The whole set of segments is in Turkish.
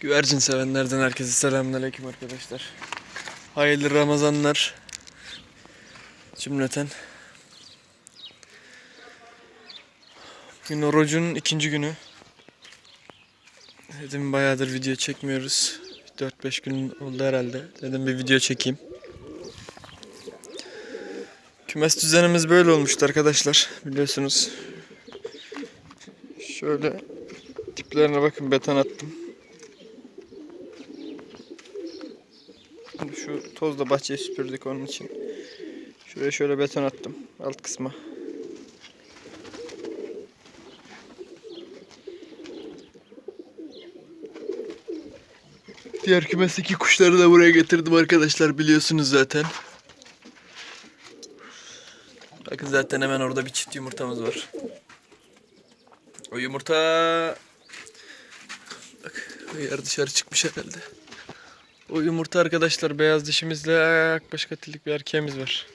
Güvercin sevenlerden herkese selamünaleyküm arkadaşlar. Hayırlı Ramazanlar. Cümleten. Bugün orucun ikinci günü. Dedim bayağıdır video çekmiyoruz. 4-5 gün oldu herhalde. Dedim bir video çekeyim. Kümes düzenimiz böyle olmuştu arkadaşlar. Biliyorsunuz. Şöyle diplerine bakın beton attım. Şu tozla bahçeyi süpürdük onun için. Şuraya şöyle beton attım alt kısma. Diğer kümesteki kuşları da buraya getirdim arkadaşlar biliyorsunuz zaten. Bakın zaten hemen orada bir çift yumurtamız var. O yumurta... Bak yer dışarı çıkmış herhalde. O yumurta arkadaşlar beyaz dişimizle yakbaş katillik bir erkeğimiz var.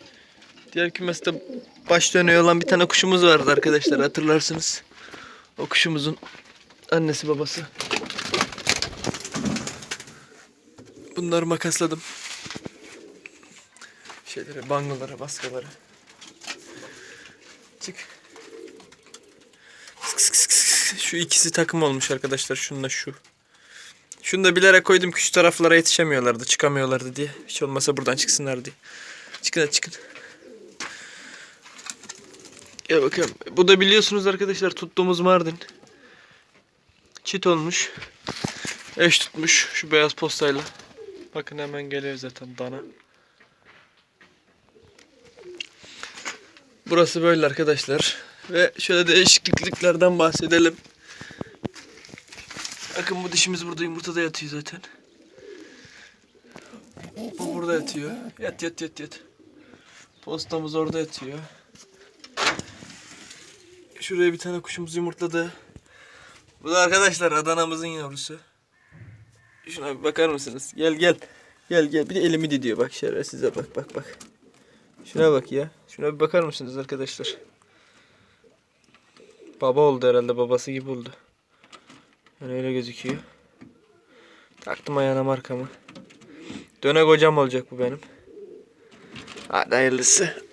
Diğer kümeste baş dönüyor olan bir tane kuşumuz vardı arkadaşlar hatırlarsınız. O kuşumuzun annesi babası. Bunları makasladım. Şeyleri, bangoları, baskaları. Çık. Şu ikisi takım olmuş arkadaşlar. Şununla şu. Şunu da bilerek koydum ki şu taraflara yetişemiyorlardı, çıkamıyorlardı diye. Hiç olmasa buradan çıksınlar diye. Çıkın hadi çıkın. Gel bakalım. Bu da biliyorsunuz arkadaşlar tuttuğumuz Mardin. Çit olmuş. Eş tutmuş şu beyaz postayla. Bakın hemen geliyor zaten dana. Burası böyle arkadaşlar. Ve şöyle değişikliklerden bahsedelim. Bakın bu dişimiz burada yumurtada yatıyor zaten. Bu burada yatıyor. Yat yat yat yat. Postamız orada yatıyor. Şuraya bir tane kuşumuz yumurtladı. Bu da arkadaşlar Adana'mızın yavrusu. Şuna bir bakar mısınız? Gel gel. Gel gel. Bir de elimi didiyor bak şerefsize bak bak bak. Şuna bak ya. Şuna bir bakar mısınız arkadaşlar? Baba oldu herhalde babası gibi oldu. Yani öyle gözüküyor. Taktım ayağına markamı. Dönek hocam olacak bu benim. Hadi hayırlısı.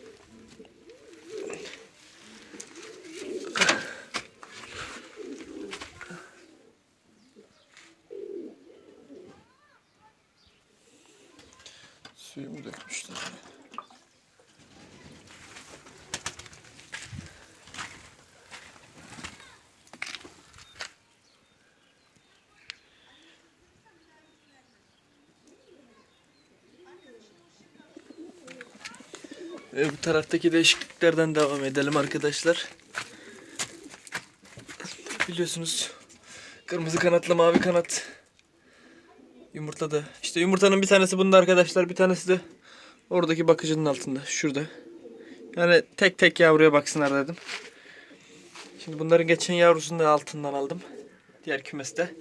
Ve bu taraftaki değişikliklerden devam edelim arkadaşlar. Biliyorsunuz kırmızı kanatla mavi kanat yumurtladı. İşte yumurtanın bir tanesi bunda arkadaşlar bir tanesi de oradaki bakıcının altında şurada. Yani tek tek yavruya baksınlar dedim. Şimdi bunların geçen yavrusunu da altından aldım. Diğer kümeste.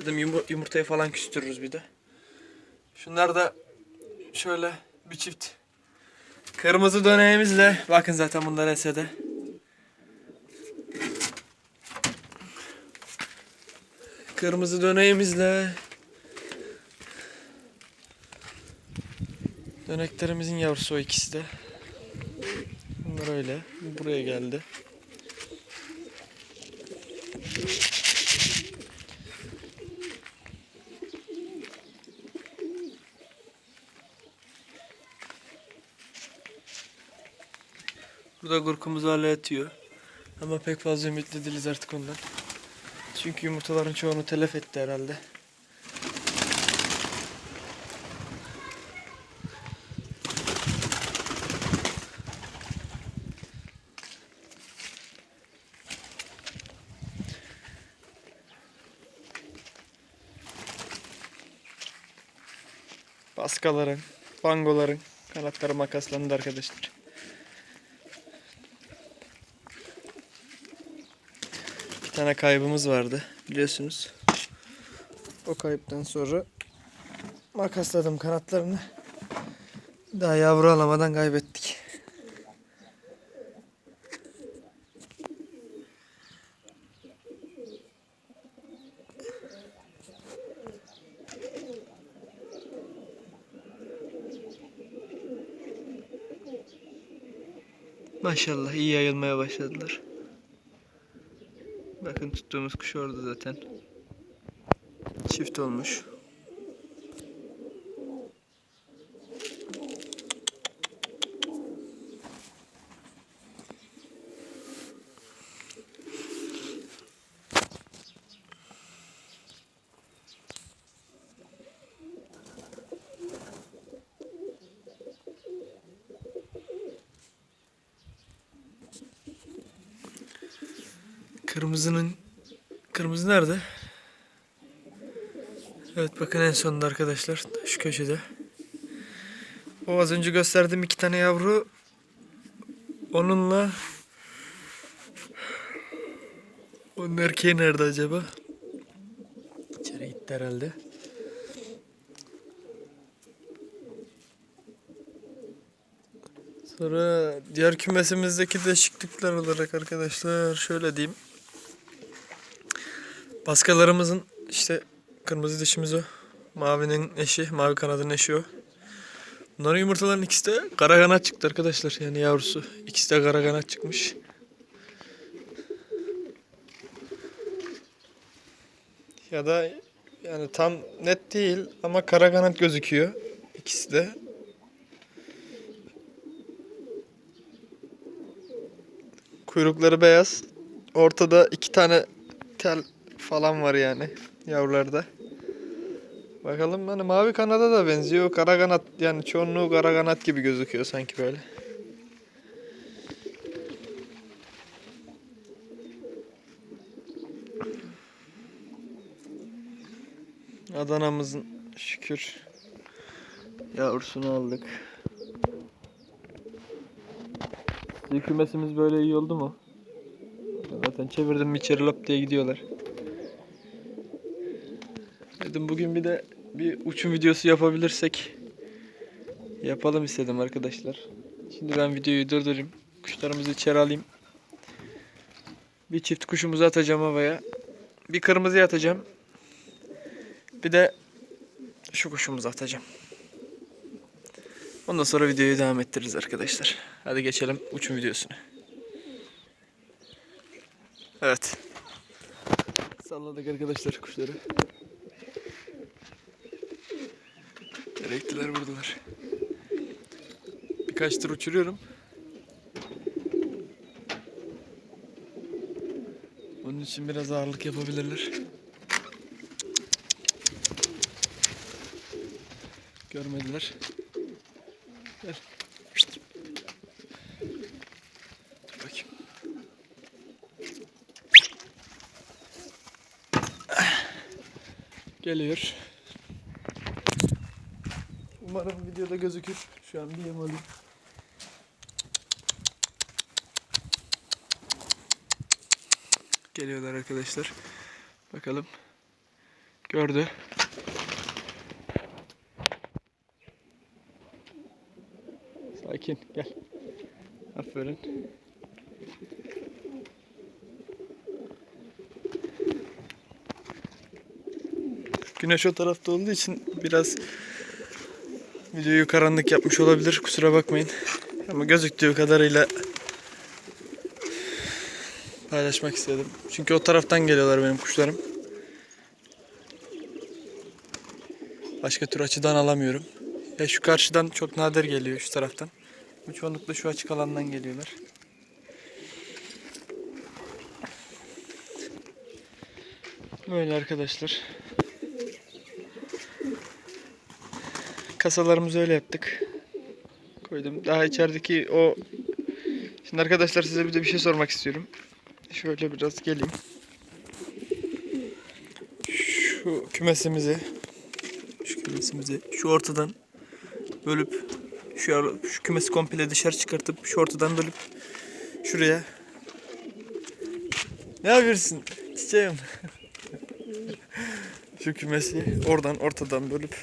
Dedim yumu- yumurtayı falan küstürürüz bir de. Şunlar da şöyle bir çift Kırmızı döneğimizle bakın zaten bunlar esede. Kırmızı döneğimizle Döneklerimizin yavrusu o ikisi de. Bunlar öyle. Buraya geldi. Burada gurkumuz hala yatıyor. Ama pek fazla ümitli değiliz artık ondan. Çünkü yumurtaların çoğunu telef etti herhalde. Baskaların, bangoların kanatları makaslandı arkadaşlar. tane kaybımız vardı biliyorsunuz. O kayıptan sonra makasladım kanatlarını. Daha yavru alamadan kaybettik. Maşallah iyi yayılmaya başladılar. Bakın tuttuğumuz kuş orada zaten. Çift olmuş. Kırmızının kırmızı nerede? Evet bakın en sonunda arkadaşlar şu köşede. O az önce gösterdiğim iki tane yavru onunla onun erkeği nerede acaba? İçeri gitti herhalde. Sonra diğer kümesimizdeki değişiklikler olarak arkadaşlar şöyle diyeyim. Baskalarımızın işte kırmızı dişimiz o. Mavinin eşi, mavi kanadın eşi o. Bunların yumurtaların ikisi de kara kanat çıktı arkadaşlar. Yani yavrusu. İkisi de kara kanat çıkmış. Ya da yani tam net değil ama kara kanat gözüküyor. İkisi de. Kuyrukları beyaz. Ortada iki tane tel falan var yani yavrularda. Bakalım hani mavi kanada da benziyor. Kara kanat yani çoğunluğu kara kanat gibi gözüküyor sanki böyle. Adana'mızın şükür yavrusunu aldık. Sizin kümesimiz böyle iyi oldu mu? Zaten çevirdim içeri lap diye gidiyorlar. Dedim bugün bir de bir uçum videosu yapabilirsek yapalım istedim arkadaşlar. Şimdi ben videoyu durdurayım. Kuşlarımızı içeri alayım. Bir çift kuşumuzu atacağım havaya. Bir kırmızı atacağım. Bir de şu kuşumuzu atacağım. Ondan sonra videoyu devam ettiririz arkadaşlar. Hadi geçelim uçum videosuna. Evet. Salladık arkadaşlar kuşları. Nereye gittiler buradalar. Birkaç tır uçuruyorum. Onun için biraz ağırlık yapabilirler. Görmediler. Gel. Geliyor. Umarım videoda gözükür. Şu an bir yem alayım. Geliyorlar arkadaşlar. Bakalım. Gördü. Sakin gel. Aferin. Güneş o tarafta olduğu için biraz videoyu karanlık yapmış olabilir. Kusura bakmayın. Ama gözüktüğü kadarıyla paylaşmak istedim. Çünkü o taraftan geliyorlar benim kuşlarım. Başka tür açıdan alamıyorum. Ya şu karşıdan çok nadir geliyor şu taraftan. Bu çoğunlukla şu açık alandan geliyorlar. Böyle arkadaşlar. Kasalarımızı öyle yaptık. Koydum. Daha içerideki o... Şimdi arkadaşlar size bir de bir şey sormak istiyorum. Şöyle biraz geleyim. Şu kümesimizi şu kümesimizi şu ortadan bölüp şu, şu kümesi komple dışarı çıkartıp şu ortadan bölüp şuraya ne yapıyorsun çiçeğim şu kümesi oradan ortadan bölüp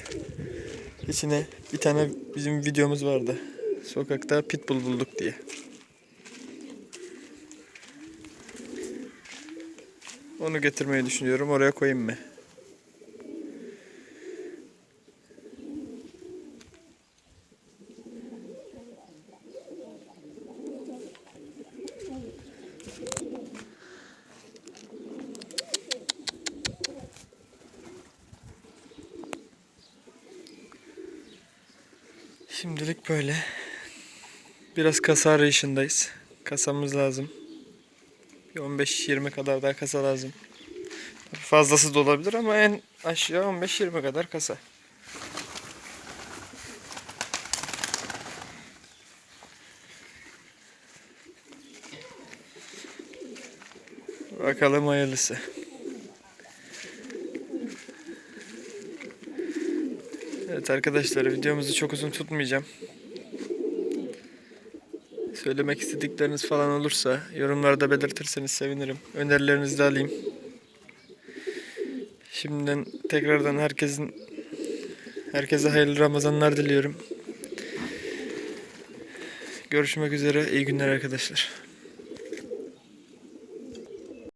içine bir tane bizim videomuz vardı sokakta pitbull bulduk diye onu getirmeyi düşünüyorum oraya koyayım mı? Şimdilik böyle. Biraz kasa arayışındayız. Kasamız lazım. Bir 15-20 kadar daha kasa lazım. Fazlası da olabilir ama en aşağı 15-20 kadar kasa. Bakalım hayırlısı. Evet arkadaşlar videomuzu çok uzun tutmayacağım. Söylemek istedikleriniz falan olursa yorumlarda belirtirseniz sevinirim. Önerilerinizi de alayım. Şimdiden tekrardan herkesin herkese hayırlı Ramazanlar diliyorum. Görüşmek üzere. İyi günler arkadaşlar.